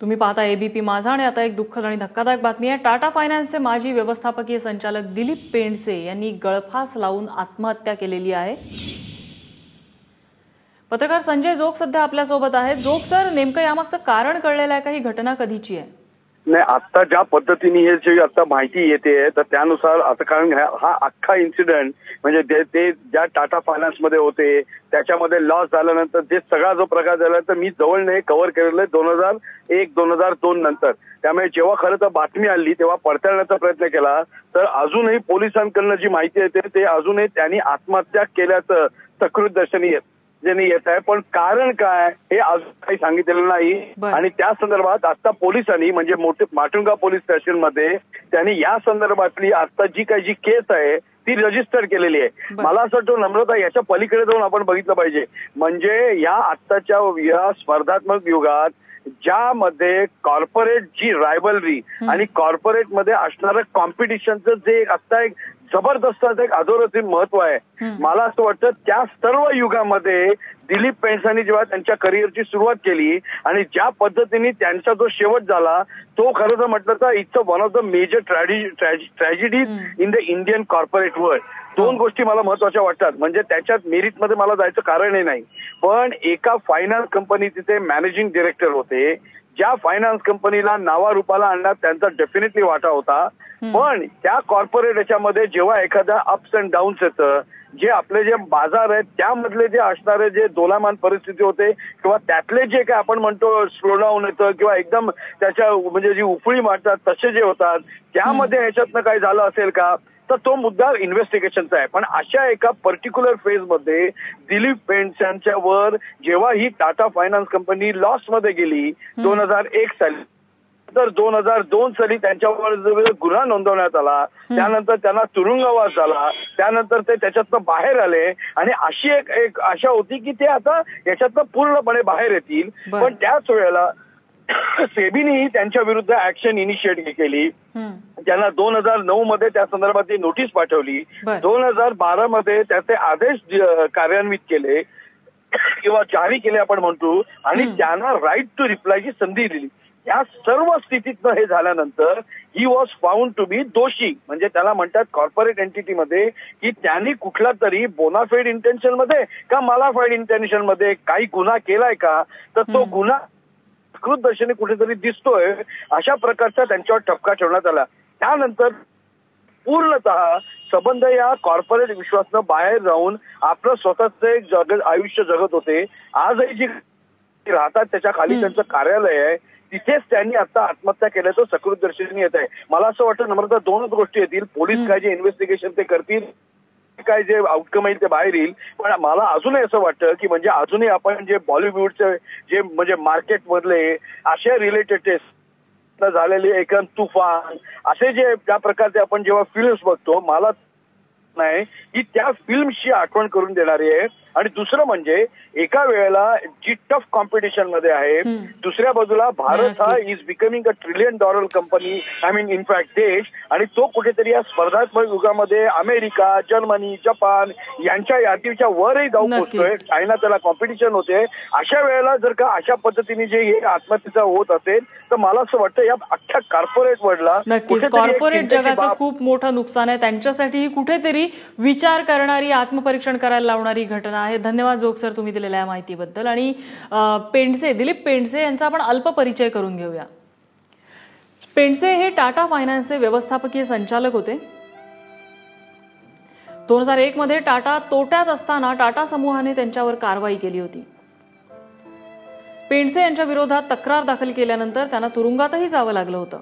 तुम्ही पाहता एबीपी माझा आणि आता एक दुःखद आणि धक्कादायक बातमी आहे. टाटा फायनान्सचे माजी व्यवस्थापकीय संचालक दिलीप पेंडसे यांनी गळफास लावून आत्महत्या केलेली आहे. पत्रकार संजय जोग सध्या आपल्यासोबत आहेत. जोग सर नेमकं यामागचं कारण कळलेलं आहे का? ही घटना कधीची आहे? नाही आता ज्या पद्धतीने हे जे आता माहिती येते तर त्यानुसार आता कारण हा अख्खा इन्सिडेंट म्हणजे ते ते ज्या टाटा फायनान्समध्ये होते त्याच्यामध्ये लॉस झाल्यानंतर जे सगळा जो प्रकार झाला तर मी जवळने कव्हर केलेलं आहे दोन हजार एक दोन हजार दोन नंतर. त्यामुळे जेव्हा खरं तर बातमी आली तेव्हा पडताळण्याचा प्रयत्न केला तर अजूनही पोलिसांकडनं जी माहिती येते ते अजूनही त्यांनी आत्महत्या केल्याचं सकृत दर्शनी येत ज्यांनी येत आहे. पण कारण काय हे अजून काही सांगितलेलं नाही. आणि त्या संदर्भात आता पोलिसांनी म्हणजे मोठे माटुंगा पोलीस स्टेशनमध्ये त्यांनी या संदर्भातली आता जी काही जी केस आहे ती रजिस्टर केलेली आहे. मला असं वाटतं नम्रता याच्या पलीकडे जाऊन आपण बघितलं पाहिजे. म्हणजे या आत्ताच्या या स्पर्धात्मक युगात ज्यामध्ये कॉर्पोरेट जी रायबलरी आणि कॉर्पोरेटमध्ये असणारं कॉम्पिटिशनचं जे आता एक जबरदस्त एक अधोरथी महत्त्व आहे. मला असं वाटतं त्या सर्व युगामध्ये दिलीप पेंसानी जेव्हा त्यांच्या करिअरची सुरुवात केली आणि ज्या पद्धतीने त्यांचा जो शेवट झाला तो खरं तर म्हटलं तर it's one of the major tragedies in the Indian corporate world दोन गोष्टी मला महत्त्वाच्या वाटतात. म्हणजे त्याच्यात मेरिटमध्ये मला जायचं कारणही नाही. पण एका फायनान्स कंपनी तिथे मॅनेजिंग डिरेक्टर होते. ज्या फायनान्स कंपनीला नावारूपाला आणण्यात त्यांचा डेफिनेटली वाटा होता. पण त्या कॉर्पोरेट याच्यामध्ये जेव्हा एखाद्या अप्स अँड डाऊन्स येतं जे आपले जे बाजार आहेत त्यामधले जे असणारे जे दोलामान परिस्थिती होते किंवा त्यातले जे काय आपण म्हणतो स्लोडाऊन येतं किंवा एकदम त्याच्या म्हणजे जी उफळी मारतात तसे जे होतात त्यामध्ये ह्याच्यातनं काही झालं असेल का? तर तो मुद्दा इन्व्हेस्टिगेशनचा आहे. पण अशा एका पर्टिक्युलर फेजमध्ये दिलीप पेंट्स यांच्यावर जेव्हा ही टाटा फायनान्स कंपनी लॉसमध्ये गेली दोन हजार एक साली तर दोन हजार दोन साली त्यांच्यावर गुन्हा नोंदवण्यात आला त्यानंतर त्यांना तुरुंगवास झाला त्यानंतर ते त्याच्यातनं बाहेर आले. आणि अशी एक एक आशा होती की ते आता याच्यातनं पूर्णपणे बाहेर येतील. पण त्याच वेळेला सेबीनेही त्यांच्या विरुद्ध ऍक्शन इनिशिएट केली. त्यांना दोन हजार नऊ मध्ये त्या संदर्भातली नोटीस पाठवली. दोन हजार बारा मध्ये त्याचे आदेश कार्यान्वित केले किंवा जारी केले आपण म्हणतो आणि त्यांना राईट टू रिप्लायची संधी दिली. या सर्व स्थितीतनं हे झाल्यानंतर he was found to be दोषी. म्हणजे त्याला म्हणतात कॉर्पोरेट एंटिटीमध्ये की त्यांनी कुठला तरी बोनाफेड इंटेन्शनमध्ये का मालाफाईड इंटेन्शनमध्ये काही गुन्हा केलाय का? तर तो गुन्हा कृत दर्शनी कुठेतरी दिसतोय अशा प्रकारचा त्यांच्यावर ठपका ठेवण्यात आला. त्यानंतर पूर्णतः संबंध या कॉर्पोरेट विश्वासनं बाहेर राहून आपलं स्वतःच एक जग आयुष्य जगत होते. आजही जी राहतात त्याच्याखाली त्यांचं कार्यालय आहे. तिथेच त्यांनी आता आत्महत्या केल्याचं सकृत दर्शनी येत आहे. मला असं वाटतं नम्रता दोनच गोष्टी येतील. पोलीस काय जे इन्व्हेस्टिगेशन ते करतील. काय जे आउटकम येईल ते बाहेर येईल. पण मला अजूनही असं वाटतं की म्हणजे अजूनही आपण जे बॉलिवूडचे जे म्हणजे मार्केट मधले रिलेटेड टेस्ट झालेले एकन तुफान असे जे त्या प्रकारचे आपण जेव्हा फिल्म्स बघतो मला नाही की त्या फिल्मची आठवण करून देणारी आहे आणि दुसरं म्हणजे एका वेळेला जी टफ कॉम्पिटिशनमध्ये आहे दुसऱ्या बाजूला भारत हा. Is becoming a trillion dollar company I mean in fact देश. आणि तो कुठेतरी या स्पर्धात्मक युगामध्ये अमेरिका जर्मनी जपान यांच्या यादीच्या वरही जाऊ. पोहोचतोय चायना त्याला कॉम्पिटिशन होते. अशा वेळेला जर का अशा पद्धतीने जे हे आत्महत्येचा होत असेल तर मला असं वाटतं या अख्ख्या कॉर्पोरेट वर्ल्डला नक्कीच. कॉर्पोरेट जगाचं खूप मोठं नुकसान आहे. त्यांच्यासाठीही कुठेतरी विचार करणारी आत्मपरीक्षण करायला लावणारी घटना धन्यवाद जोग सर तुम्ही दिलेल्या या माहितीबद्दल. आणि पेंडसे दिलीप पेंडसे यांचा आपण अल्प परिचय करून घेऊया. पेंडसे हे टाटा फायनान्सचे व्यवस्थापकीय संचालक होते. दोन हजार एक मध्ये टाटा तोट्यात असताना टाटा समूहाने त्यांच्यावर कारवाई केली होती. पेंडसे यांच्या विरोधात तक्रार दाखल केल्यानंतर त्यांना तुरुंगातही जावं लागलं होतं.